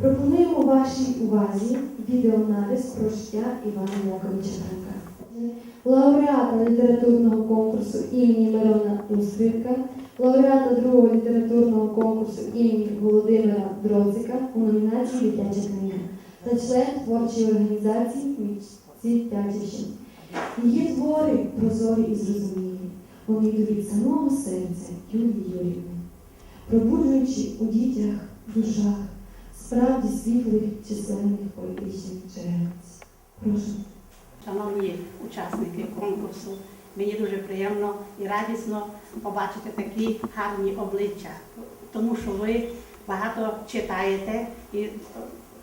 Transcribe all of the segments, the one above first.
Пропонуємо вашій увазі відеоаналіз про життя Івана Яковича. Лауреата літературного конкурсу імені Мирона Лусвірка, лауреата другого літературного конкурсу імені Володимира Дрозика у номінації Дитяча книга та член творчої організації «Місці П'ятівщин». Її твори прозорі і зрозумілі. Вони йдуть від самого серця Юлії Юрівни, пробуджуючи у дітях, душах справді світлих численних поетичних джерелець. Прошу. Шановні учасники конкурсу, мені дуже приємно і радісно побачити такі гарні обличчя, тому що ви багато читаєте і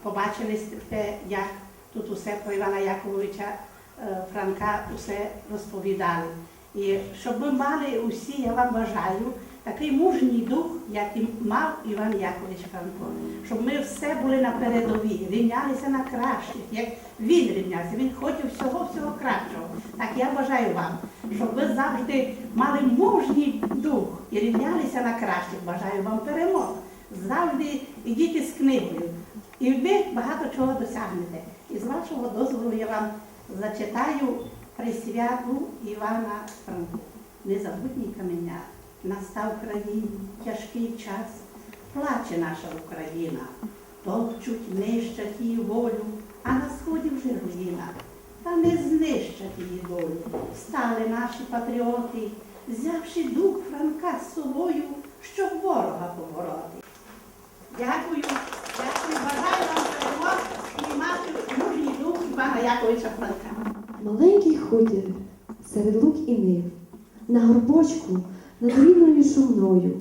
побачили те, як тут усе про Івана Яковлевича е, Франка усе розповідали. І щоб ми мали усі, я вам бажаю, такий мужній дух, як і мав Іван Яковлевич Франко. Щоб ми все були на передовій, рівнялися на кращих, як він рівнявся, він хотів всього всього кращого. Так я бажаю вам, щоб ви завжди мали мужній дух і рівнялися на кращих. Бажаю вам перемог. Завжди ідіть із книгою. І ви багато чого досягнете. І з вашого дозволу я вам зачитаю присвяту Івана Франку. Незабутній каменя. Настав країні тяжкий час. Плаче наша Україна, топчуть, нищать її волю, а на сході вже руїна. Та не знищать її долю. Стали наші патріоти, взявши дух Франка з собою, щоб ворога побороти. Дякую, дякую, бажаю вам перемог і мати мужній дух Івана Яковича Франка. Маленький хутір серед лук і нив, на горбочку рівною шумною.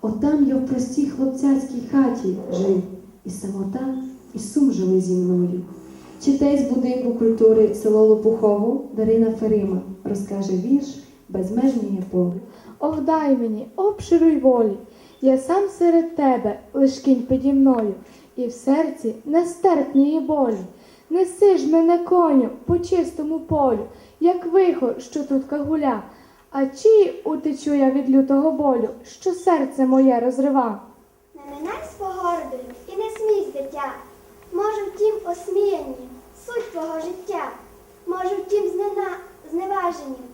Отам я в простій хлопцяцькій хаті жив, і самота, і сум жили зі мною. Читай з будинку культури село Лопухово Дарина Ферима розкаже вірш Безмежні поле. Ох, дай мені, обшируй волі, я сам серед тебе, лиш кінь піді мною, і в серці нестерпнії болі. Неси ж мене коню по чистому полю, як вихор, що тут кагуля. А чи утечу я від лютого болю, що серце моє розрива? Не минай з погордою і не смій дитя. Може, втім, осміянні, суть твого життя. Може, втім, знена... зневаженням,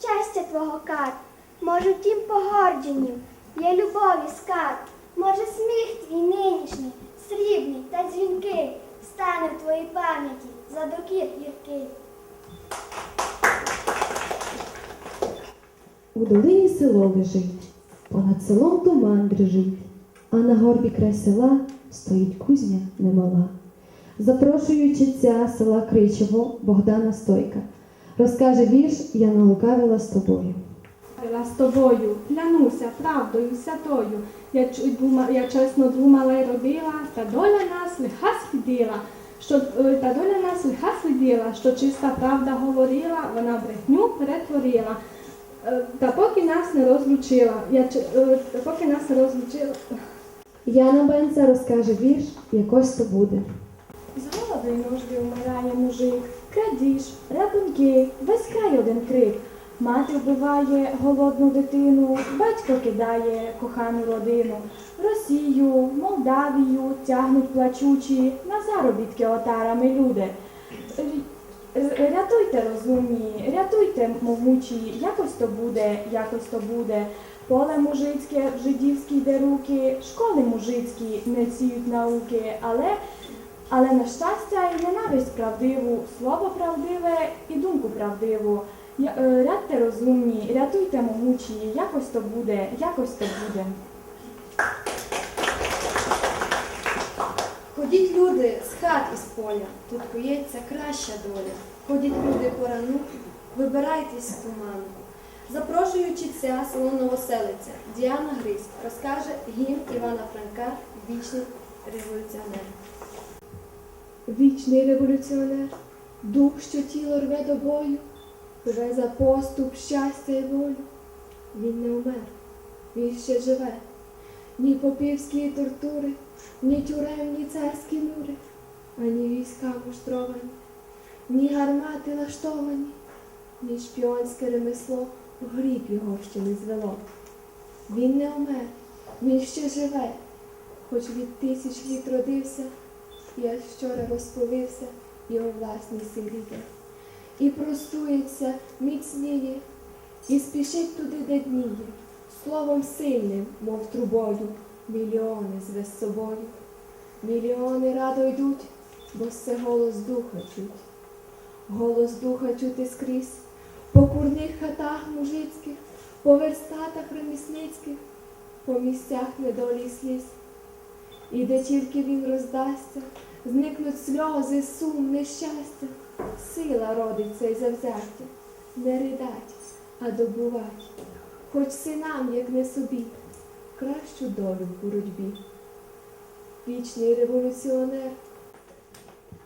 щастя твого кар. Може, втім, погордженням, є любові скарб. Може, сміх твій нинішній, срібний та дзвінкий, стане в твоїй пам'яті за докір гіркий. У долині село лежить, понад селом туман дрижить, а на горбі край села стоїть кузня немала. Запрошую ченця села Кричево Богдана Стойка. Розкаже вірш Я налукавила з тобою. З тобою, клянуся правдою святою. Я, дума, я чесно думала й робила, та доля нас лиха слідила. Що, е, та доля нас лиха слідила, що чиста правда говорила, вона брехню перетворила. Е, Та поки нас не розлучила, я, е, та поки нас не розлучила. Яна Бенца розкаже вірш Якось то буде. З голоду й нужди вмирає мужик, крадіж, рабунки, весь край один крик. Мати вбиває голодну дитину, батько кидає кохану родину. Росію, Молдавію тягнуть плачучі на заробітки отарами люди. Рятуйте розумні, рятуйте мовучі, якось то буде, якось то буде. Поле мужицьке в жидівській де руки, школи мужицькі не сіють науки, але але на щастя і ненависть правдиву, слово правдиве і думку правдиву. Е, Рядьте розумні, рятуйте момучі, якось то буде, якось то буде. Ходіть люди з хат із поля, тут кується краща доля. Ходіть люди по рану, вибирайтесь з туману. Запрошую чітця село Новоселиця, Діана Гризь розкаже гімн Івана Франка Вічний революціонер. Вічний революціонер, дух, що тіло рве до бою, рве за поступ, щастя й волю. Він не умер, він ще живе. Ні попівські тортури, ні тюремні царські мури, ані війська муштровані, ні гармати лаштовані, ні шпіонське ремесло в гріб його ще не звело. Він не умер, він ще живе, хоч від тисяч літ родився, я вчора розповівся його власній сиріти. І простується, міцніє, і спішить туди, де дніє, словом сильним, мов трубою, мільйони зве з собою. Мільйони радо йдуть, бо це голос духа чуть. Голос духа чути скрізь, по курних хатах мужицьких, по верстатах ремісницьких, по місцях недолі сліз. І де тільки він роздасться, зникнуть сльози, сум, нещастя, сила родиться й завзяття, не ридать, а добувать, хоч синам, як не собі, кращу долю в боротьбі. Вічний революціонер,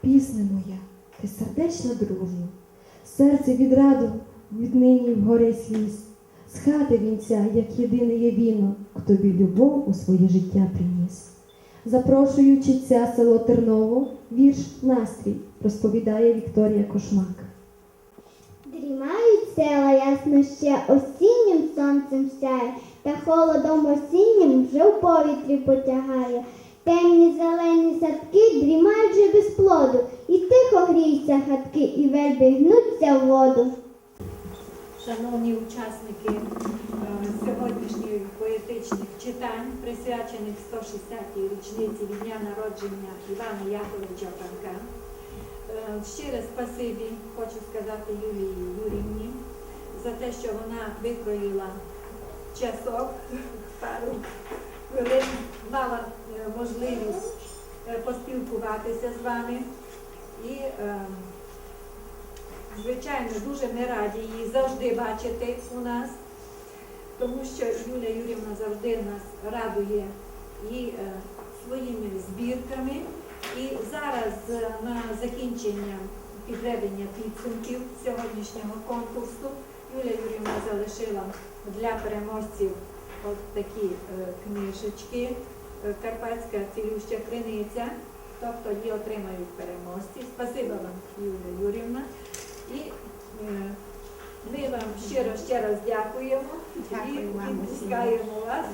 Пісне моя, ти сердечно дружно, серце від раду віднині вгоре сліз, з хати вінця, як єдине є віно, к тобі любов у своє життя приніс. Запрошую читця село Терново, вірш Настрій, розповідає Вікторія Кошмак. Села ясно ще осіннім сонцем сяє, та холодом осіннім вже в повітрі потягає. Темні зелені садки дрімають же без плоду, і тихо гріються хатки, і вельби гнуться в воду. Шановні учасники е, сьогоднішніх поетичних читань, присвячених 160-й річниці від дня народження Івана Яковлевича Франка. Е, Щире спасибі хочу сказати Юлії Юрівні за те, що вона викроїла часок, пару хвилин, мала е, можливість е, поспілкуватися з вами. І Звичайно, дуже ми раді її завжди бачити у нас, тому що Юля Юрівна завжди нас радує і своїми збірками. І зараз е, на закінчення підведення підсумків сьогоднішнього конкурсу Юля Юрівна залишила для переможців от такі е, книжечки е, Карпатська цілюща криниця. Тобто її отримають переможці. Спасибо вам, Юлія Юрівна. І ми вам щиро ще раз дякуємо Дякую і відпускаємо вас.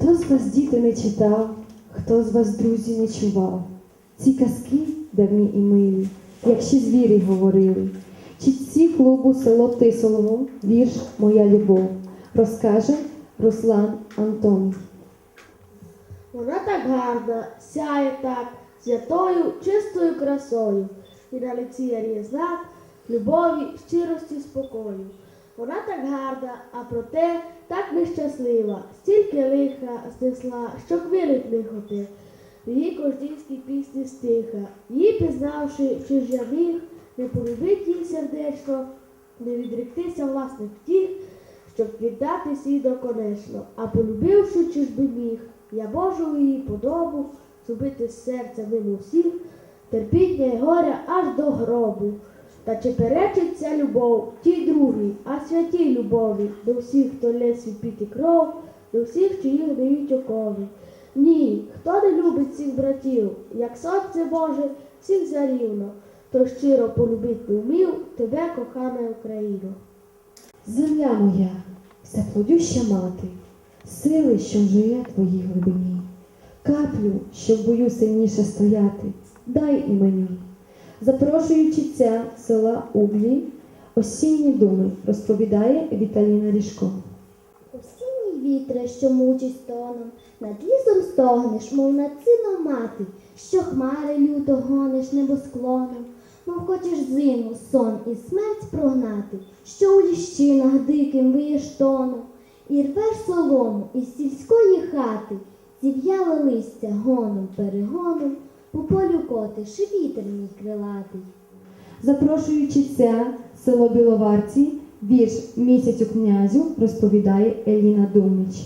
Хто з вас діти не читав, хто з вас друзі не чував? Ці казки давні і милі, як ще звірі говорили. Чітці клубу село Тисолово, вірш Моя любов, розкаже Руслан Антонов. Вона так гарна, сяє так, святою, чистою красою, і на лиці є знак любові, щирості, спокою. Вона так гарна, а проте так нещаслива, стільки лиха знесла, що хвилить лихоти. В її кождінській пісні стиха, її пізнавши, чи ж я міг, не полюбить її сердечно, не відректися власних втіх, щоб віддати свій доконечно, а полюбивши, чи ж би міг, я Божу її подобу, зубити серця мимо всіх, терпіння й горя аж до гробу. Та чи перечиться любов тій другій, а святій любові, до всіх, хто лє свій піт і кров, до всіх, чиїх дають окови. Ні, хто не любить цих братів, як сонце Боже, всіх зарівно, то щиро полюбить не вмів тебе, кохана Україно. Земля моя, всеплодюща мати, сили, що живе твоїй глибині, каплю, що в бою сильніше стояти, дай і мені. Запрошую чітця села Углі, осінні думи, розповідає Віталіна Ріжко. Осінній вітре, що мучить стоном, над лісом стогнеш, мов над сином мати, що хмари люто гониш небосклоном, мов хочеш зиму, сон і смерть прогнати, що у ліщинах диким виєш тоном, і рвеш солому із сільської хати, зів'яле листя гоном перегоном, по полю котиш вітер мій крилатий. Запрошую чітця село Біловарці, вірш Місяцю князю, розповідає Еліна Думич.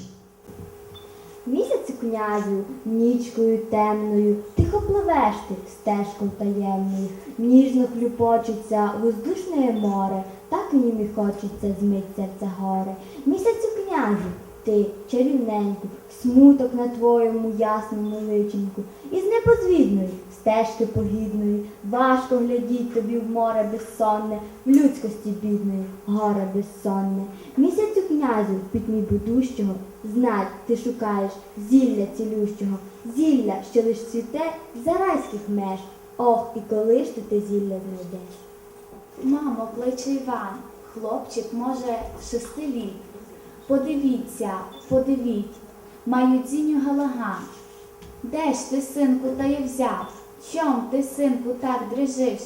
Місяцю князю, нічкою темною, тихо пливеш ти стежком таємною, ніжно хлюпочеться воздушне море, так і хочеться змить серця горе. Місяцю князю, ти, чарівненьку, смуток на твоєму ясному личеньку, із непозвідної стежки погідної, важко глядіть тобі в море безсонне, в людськості бідної, горе безсонне. Місяцю князю. в пітьмі будущого, знать ти шукаєш зілля цілющого, зілля, що лиш цвіте за райських меж. Ох, і коли ж ти те зілля знайдеш? Мамо, кличе Іван, хлопчик, може, шести літ. Подивіться, подивіть, маю дзіню галаган. Де ж ти, синку, та й взяв? Чом ти, синку, так дрижиш?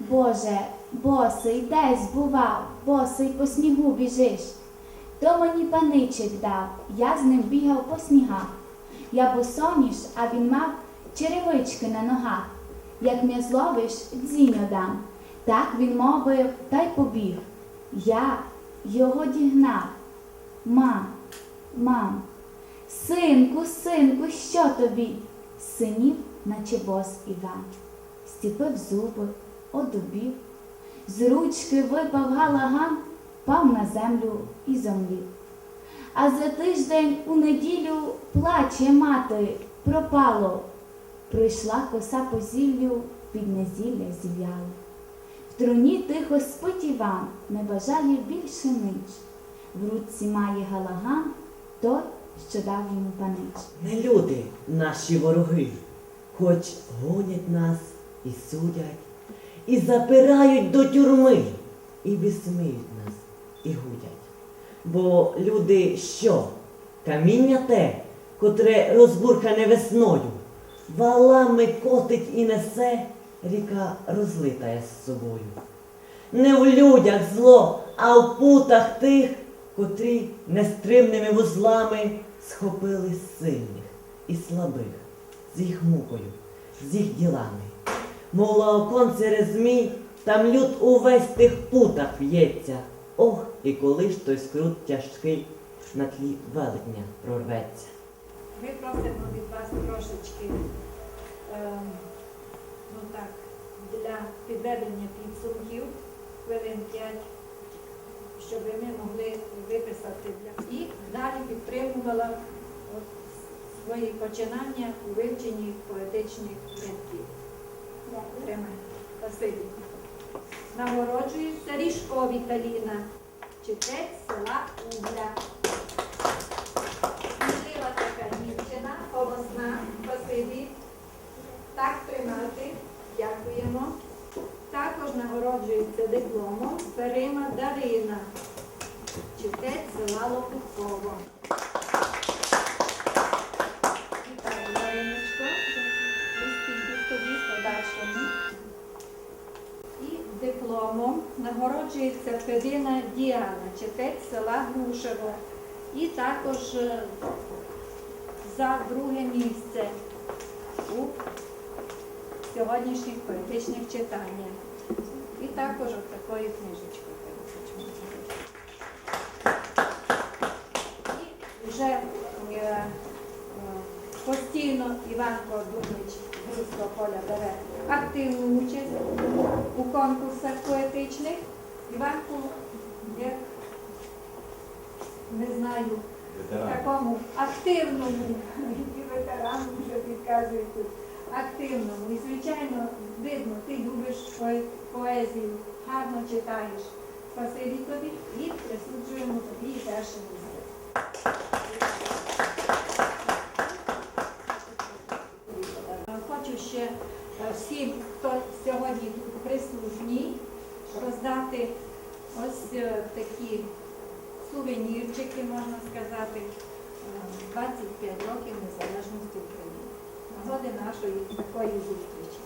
Боже, босий, десь бував, босий по снігу біжиш. То мені паничик дав, я з ним бігав по снігах. Я босоніж, а він мав черевички на ногах. Як м'я зловиш, дзіню дам. Так він мовив та й побіг. Я його дігнав. Мам, мам, синку, синку, що тобі? Синів, наче бос Іван. Стіпив зуби, одубів, з ручки випав галаган, пав на землю і зомлів. А за тиждень у неділю плаче мати, пропало. Прийшла коса по зіллю, під незілля зів'яло. В труні тихо спить Іван, не бажає більше нич. В руці має галаган той, що дав йому панич. Не люди наші вороги, хоч гонять нас і судять, і запирають до тюрми, і висміють нас, і гудять. Бо люди що? Каміння те, котре розбурхане весною, валами котить і несе, ріка розлитає з собою. Не в людях зло, а в путах тих, котрі нестримними вузлами схопили сильних і слабих з їх мукою, з їх ділами. Мов лаоконцере змій, там люд увесь тих путах в'ється. Ох, і коли ж той скрут тяжкий на тлі велетня прорветься. Ми просимо від вас трошечки ем, ну так, для підведення підсумків хвилин 5, щоб ми могли виписати і далі підтримувала свої починання у вивченні поетичних рядків. Нагороджується Ріжко Віталіна, читець села Угля. Смілива така дівчина, голосна, спасибі. Так тримати. Нагороджується дипломом Перима Дарина, читець села Лопутково. Вітаю, Мариночко. Листівку тобі подальшому. І дипломом нагороджується Федина Діана, читець села Грушево. І також е, за друге місце у сьогоднішніх поетичних читаннях. Також от такою книжечкою. І вже е, е, постійно Іванко Дуднич з Руського поля бере активну участь у конкурсах поетичних. Іванку, як не знаю, такому активному, і ветерану вже підказують тут, активному. І, звичайно, видно, ти любиш поезію, гарно читаєш. Спасибі тобі і присуджуємо тобі перше місце. Хочу ще е, всім, хто сьогодні тут присутній, роздати ось е, такі сувенірчики, можна сказати, е, 25 років незалежності України нагоди нашої такої зустрічі.